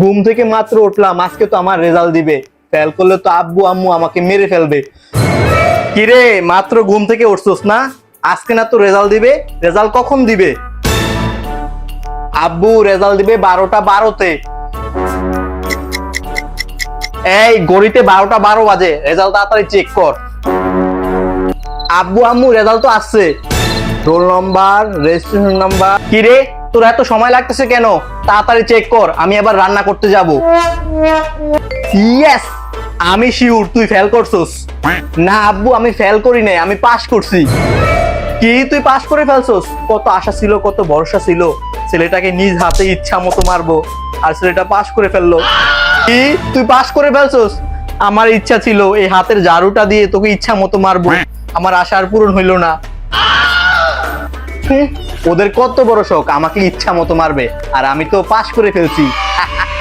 ঘুম থেকে মাত্র উঠলাম, আজকে তো আমার রেজাল্ট দিবে। ফেল করলে তো আব্বু, আম্মু আমাকে মেরে ফেলবে। কিরে, মাত্র ঘুম থেকে উঠছস না? আজকে না তো রেজাল্ট দিবে? রেজাল্ট কখন দিবে? আব্বু রেজাল্ট দিবে বারোটা বারোতে। এই গড়িতে বারোটা বারো বাজে। রেজাল্ট তাড়াতাড়ি চেক কর। আব্বু, আম্মু রেজাল্ট তো আসছে। রোল নাম্বার রেজিস্ট্রেশন নাম্বার কি রে তোর এত সময় লাগতেছে কেন? তাড়াতাড়ি চেক কর, আমি এবার রান্না করতে যাব। ইয়েস আমি শিওর তুই ফেল করছস। না আব্বু, আমি ফেল করি নাই, আমি পাস করছি। কি তুই পাস করে ফেলছস? কত আশা ছিল, কত ভরসা ছিল। ছেলেটাকে নিজ হাতে ইচ্ছা মতো মারবো, আর ছেলেটা পাস করে ফেলল। কি তুই পাস করে ফেলছস? আমার ইচ্ছা ছিল, এই হাতের ঝাড়ুটা দিয়ে তোকে ইচ্ছা মতো মারবো। আমার আশা আর পূরণ হইল না। ওদের কত বড় শখ? আমাকে ইচ্ছা মতো মারবে আর আমি তো পাশ করে ফেলছি।